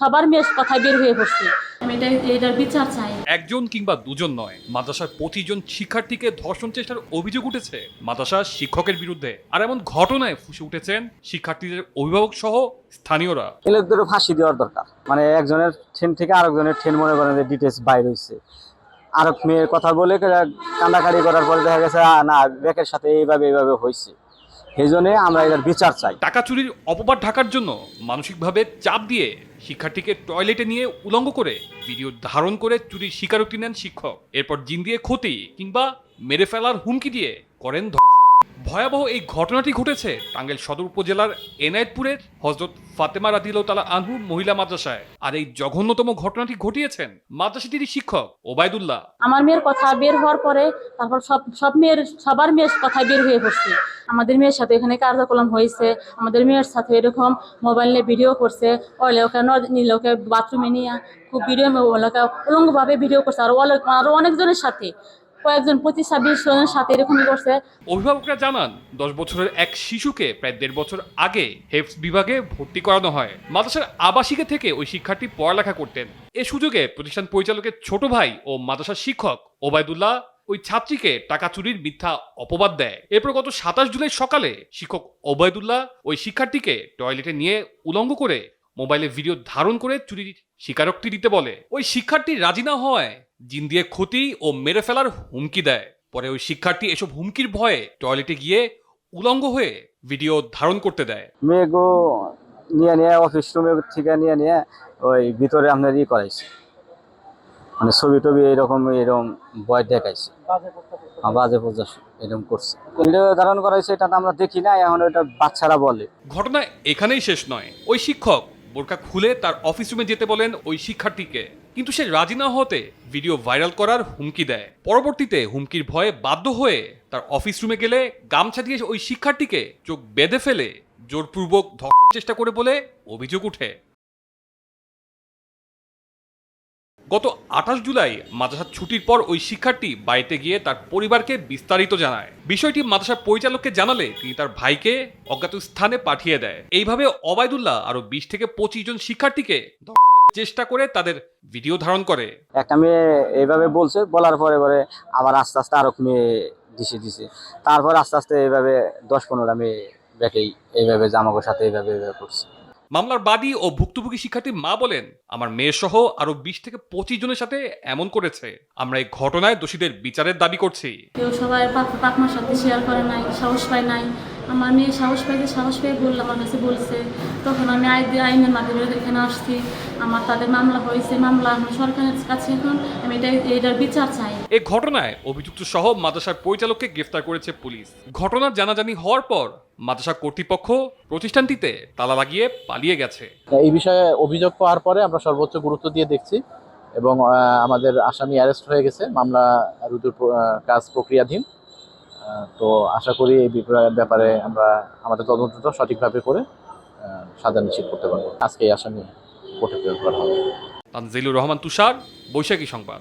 সবার মেয়ে কথায় বের হয়ে পড়ছে এটার বিচার চাই। একজন কিংবা দুজন নয় মাদ্রাসার প্রতিজন শিক্ষার্থীকে ধর্ষণ চেষ্টার অভিযোগ উঠেছে। মাদ্রাসার শিক্ষকের বিরুদ্ধে আর এমন ঘটনায় ফুসে উঠেছেন শিক্ষার্থীদের অভিভাবক সহ স্থানীয়রা। এগুলো ফাঁসি দেওয়ার দরকার। মানে একজনের ঠেন থেকে আরেকজনের ঠেন মনে করেন যে ডিটেলস বাইর হয়েছে আরেক মেয়ের কথা বলে কা- কান্দাকাটি করার পরে দেখা গেছে না ব্যাকের সাথে এইভাবে এইভাবে হয়েছে সেই জন্য আমরা এটার বিচার চাই। টাকা চুরির অপবাদ ঢাকার জন্য মানসিকভাবে চাপ দিয়ে শিক্ষার্থীকে টয়লেটে নিয়ে উলঙ্গ করে, ভিডিও ধারণ করে চুরির স্বীকারোক্তি নেন শিক্ষক। এরপর জিন দিয়ে ক্ষতি কিংবা মেরে ফেলার হুমকি দিয়ে করেন ধর্ষণ। ভয়াবহ এই ঘটনাটি ঘটেছে টাঙ্গাইল সদর উপজেলার এনায়েতপুরের হজরত ফাতেমা রাদিল তালা আনহু মহিলা মাদ্রাসায়। আর এই জঘন্যতম ঘটনাটি ঘটিয়েছেন মাদ্রাসাটির শিক্ষক ওবায়দুল্লাহ। আমার মেয়ের কথা বের হওয়ার পরে তারপর সব সব মেয়ের সবার মেয়ের কথায় বের হয়ে পড়ছে। আমাদের মেয়ের সাথে এখানে কার্যক্রম হয়েছে, আমাদের মেয়ের সাথে এরকম মোবাইল নিয়ে ভিডিও করছে ওকে ন- নিলে ওকে বাথরুমে নিয়ে, খুব ভিডিও ওকে উলঙ্গভাবে ভিডিও করছে, আর ওলে- আরও অনেকজনের সাথে। কয়েকজন পঁচিশ, ছাব্বিশ জনের সাথে করছে। অভিভাবকরা জানান, দশ বছরের এক শিশুকে প্রায় দেড় বছর আগে হেফস বিভাগে ভর্তি করানো হয়। মাদ্রাসার আবাসিকে থেকে ওই শিক্ষার্থী পড়ালেখা করতেন। এ সুযোগে প্রতিষ্ঠান পরিচালকের ছোট ভাই ও মাদ্রাসার শিক্ষক ওবায়দুল্লাহ ওই ছাত্রীকে টাকা চুরির মিথ্যা অপবাদ দেয়। এরপর গত সাতাশ জুলাই সকালে শিক্ষক ওবায়দুল্লাহ ওই শিক্ষার্থীকে টয়লেটে নিয়ে উলঙ্গ করে মোবাইলে ভিডিও ধারণ করে চুরির স্বীকারোক্তি দিতে বলে ওই শিক্ষার্থী রাজি না হওয়ায় জিন দিয়ে ক্ষতি ও মেরে ফেলার হুমকি দেয়। পরে ওই শিক্ষার্থী এসব হুমকির ভয়ে টয়লেটে গিয়ে উলঙ্গ হয়ে ভিডিও ধারণ করতে দেয়। মেয়েগো নিয়ে নিয়ে অফিস রুমে থেকে নিয়ে নিয়ে ওই ভিতরে আপনার ই করাইছে। মানে ছবি টবি এরকম এরকম বয় দেখাইছে। হ্যাঁ, বাজে প্রদর্শন এরকম করছে। ভিডিও ধারণ করাইছে এটা তো আমরা দেখি না এখন ওটা বাচ্চারা বলে। ঘটনা এখানেই শেষ নয়। ওই শিক্ষক বোরকা খুলে তার অফিস রুমে যেতে বলেন ওই শিক্ষার্থীকে। কিন্তু সে রাজি না হতে ভিডিও ভাইরাল করার হুমকি দেয়। পরবর্তীতে হুমকির ভয়ে বাধ্য হয়ে তার অফিস রুমে গেলে গামছা দিয়ে ওই শিক্ষার্থীকে চোখ বেঁধে ফেলে, জোরপূর্বক ধর্ষণ চেষ্টা করে বলে অভিযোগ উঠে গত আঠাশ জুলাই মাদ্রাসার ছুটির পর ওই শিক্ষার্থী বাড়িতে গিয়ে তার পরিবারকে বিস্তারিত জানায়। বিষয়টি মাদ্রাসার পরিচালককে জানালে তিনি তার ভাইকে অজ্ঞাত স্থানে পাঠিয়ে দেয়। এইভাবে অবায়দুল্লাহ আরও বিশ থেকে পঁচিশ জন শিক্ষার্থীকে চেষ্টা করে তাদের ভিডিও ধারণ করে। একটা মেয়ে এইভাবে বলছে, বলার পরে পরে আবার আস্তে আস্তে আরও মেয়ে দিছে দিছে। তারপর আস্তে আস্তে এইভাবে দশ পনেরো মেয়ে ব্যাকেই এইভাবে জামাকের সাথে এইভাবে এইভাবে করছে। মামলার বাদী ও ভুক্তভোগী শিক্ষার্থী মা বলেন, আমার মেয়ে সহ আরও বিশ থেকে পঁচিশ জনের সাথে এমন করেছে। আমরা এই ঘটনায় দোষীদের বিচারের দাবি করছি। কেউ সবাই পাক পাকমার সাথে শেয়ার করে নাই, সাহস পায় নাই। আমার মেয়ে সাহস পাইতে সাহস পেয়ে বলল আমার কাছে বলছে তখন আমি আই আইনের মাধ্যমে এখানে আসছি আমার তাদের মামলা হয়েছে মামলা আমার সরকারের কাছে এখন আমি এটা এটার বিচার চাই। এ ঘটনায় অভিযুক্ত সহ মাদ্রাসার পরিচালককে গ্রেফতার করেছে পুলিশ। ঘটনার জানাজানি হওয়ার পর মাদ্রাসা কর্তৃপক্ষ প্রতিষ্ঠানটিতে তালা লাগিয়ে পালিয়ে গেছে। এই বিষয়ে অভিযোগ পাওয়ার পরে আমরা সর্বোচ্চ গুরুত্ব দিয়ে দেখছি এবং আমাদের আসামি অ্যারেস্ট হয়ে গেছে। মামলা রুজুর কাজ প্রক্রিয়াধীন। তো আশা করি এই ব্যাপারে আমরা আমাদের তদন্তটা সঠিকভাবে করে সাজা নিশ্চিত করতে পারব। আজকে এই আসামি কোর্টে প্রেরণ করা হবে। তানজিলুর রহমান তুষার, বৈশাখী সংবাদ।